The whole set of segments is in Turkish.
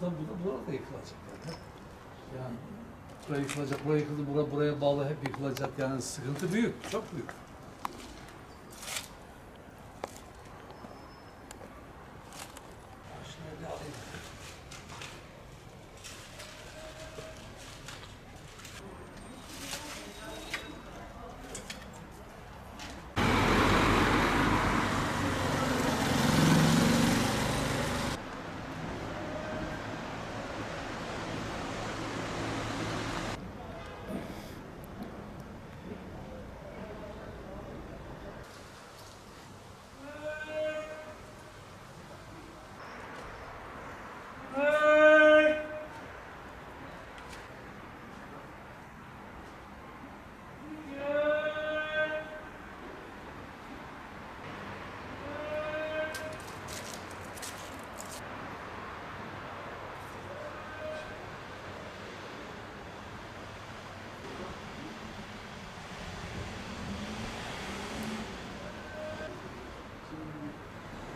buralar da yıkılacak yani. Yani buraya yıkılacak, buraya yıkıldı, buraya, buraya bağlı hep yıkılacak. Yani sıkıntı büyük, çok büyük. Şunu bir alayım.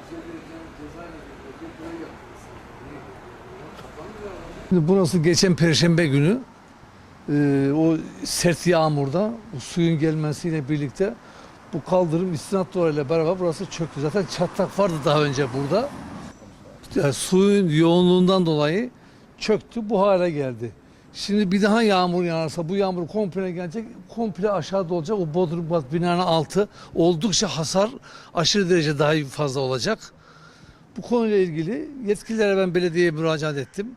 Şimdi burası geçen perşembe günü e, o sert yağmurda o suyun gelmesiyle birlikte bu kaldırım istinat duvarıyla beraber burası çöktü. Zaten çatlak vardı daha önce burada. Yani suyun yoğunluğundan dolayı çöktü bu hale geldi. Şimdi bir daha yağmur yağarsa bu yağmur komple gelecek, komple aşağıda olacak. O bodrum binanın altı oldukça hasar aşırı derece daha fazla olacak. Bu konuyla ilgili yetkililere ben belediyeye müracaat ettim.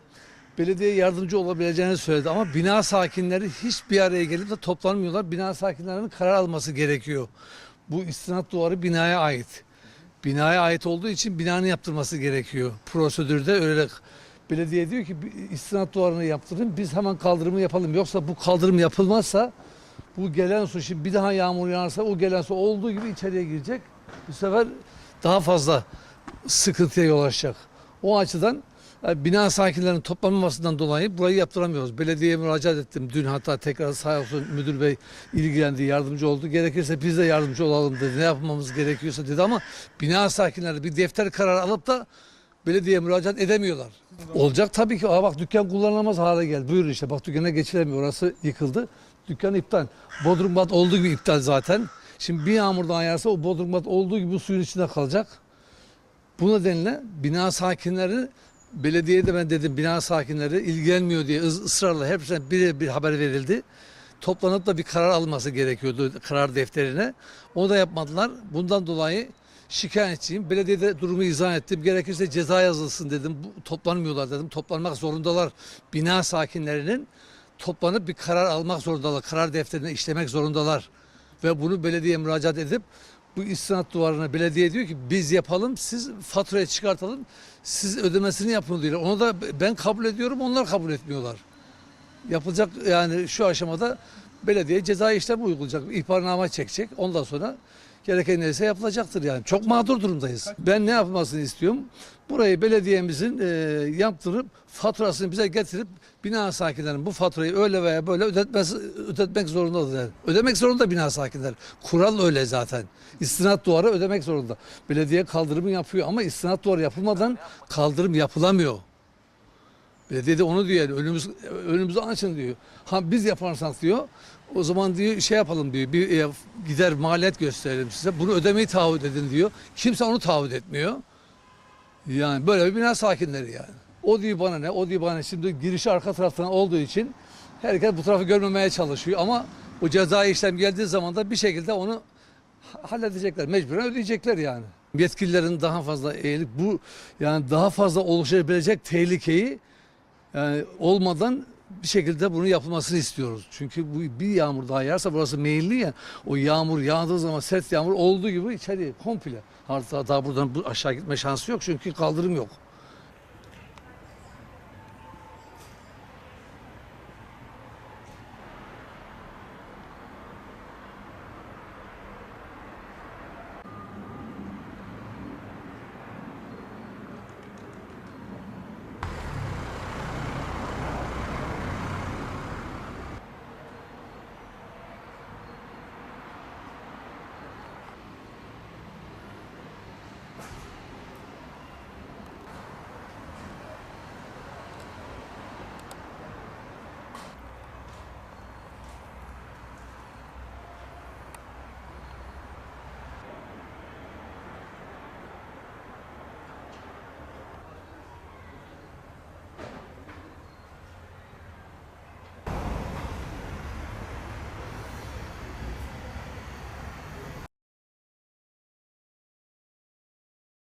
Belediye yardımcı olabileceğini söyledi ama bina sakinleri hiçbir araya gelip de toplanmıyorlar. Bina sakinlerinin karar alması gerekiyor. Bu istinat duvarı binaya ait. Binaya ait olduğu için binanın yaptırması gerekiyor. Prosedürde öyle belediye diyor ki "Bir istinat duvarını yaptırın biz hemen kaldırımı yapalım. Yoksa bu kaldırım yapılmazsa bu gelen su şimdi bir daha yağmur yağarsa o gelen su olduğu gibi içeriye girecek. Bu sefer daha fazla sıkıntıya yol açacak. O açıdan bina sakinlerinin toplanmamasından dolayı burayı yaptıramıyoruz. Belediyeye müracaat ettim. Dün hatta tekrar sağ olsun müdür bey ilgilendi, yardımcı oldu. Gerekirse biz de yardımcı olalım dedi. Ne yapmamız gerekiyorsa dedi ama bina sakinleri bir defter kararı alıp da belediyeye müracaat edemiyorlar. Olacak tabii ki. Aa bak dükkan kullanılamaz hale geldi. Buyurun işte bak dükkana geçilemiyor. Orası yıkıldı. Dükkan iptal. Bodrum mat olduğu gibi iptal zaten. Şimdi bir yağmur daha yağarsa o bodrum mat olduğu gibi suyun içinde kalacak. Bu nedenle bina sakinleri belediyede ben dedim bina sakinleri ilgilenmiyor diye ısrarla hepsine bir bir haber verildi. Toplanıp da bir karar alması gerekiyordu karar defterine. Onu da yapmadılar. Bundan dolayı şikayetçiyim. Belediyede durumu izah ettim. Gerekirse ceza yazılsın dedim. Bu, toplanmıyorlar dedim. Toplanmak zorundalar. Bina sakinlerinin toplanıp bir karar almak zorundalar. Karar defterine işlemek zorundalar. Ve bunu belediyeye müracaat edip bu istinat duvarına belediye diyor ki biz yapalım siz faturayı çıkartalım siz ödemesini yapın diyorlar. Onu da ben kabul ediyorum onlar kabul etmiyorlar. Yapılacak yani şu aşamada belediye ceza işlem uygulayacak. ihbarname çekecek. Ondan sonra gereken neyse yapılacaktır yani. Çok mağdur durumdayız. Ben ne yapmasını istiyorum? Burayı belediyemizin e, yaptırıp faturasını bize getirip bina sakinlerinin bu faturayı öyle veya böyle ödetmesi, ödetmek zorundadır. Ödemek zorunda bina sakinler. Kural öyle zaten. İstinat duvarı ödemek zorunda. Belediye kaldırımı yapıyor ama istinat duvarı yapılmadan kaldırım yapılamıyor. Belediye de onu diyor yani önümüz, önümüzü açın diyor. Ha biz yaparsak diyor o zaman diyor şey yapalım diyor bir e, gider maliyet gösterelim size bunu ödemeyi taahhüt edin diyor. Kimse onu taahhüt etmiyor. Yani böyle bir bina sakinleri yani. O diyor bana ne o diyor bana ne. şimdi girişi arka taraftan olduğu için herkes bu tarafı görmemeye çalışıyor ama o cezai işlem geldiği zaman da bir şekilde onu ha- halledecekler. Mecburen ödeyecekler yani. Yetkililerin daha fazla eğilip bu yani daha fazla oluşabilecek tehlikeyi yani olmadan bir şekilde bunu yapılmasını istiyoruz. Çünkü bu bir yağmur daha yağarsa burası meyilli ya. O yağmur yağdığı zaman sert yağmur olduğu gibi içeri komple. Hatta daha buradan bu aşağı gitme şansı yok çünkü kaldırım yok.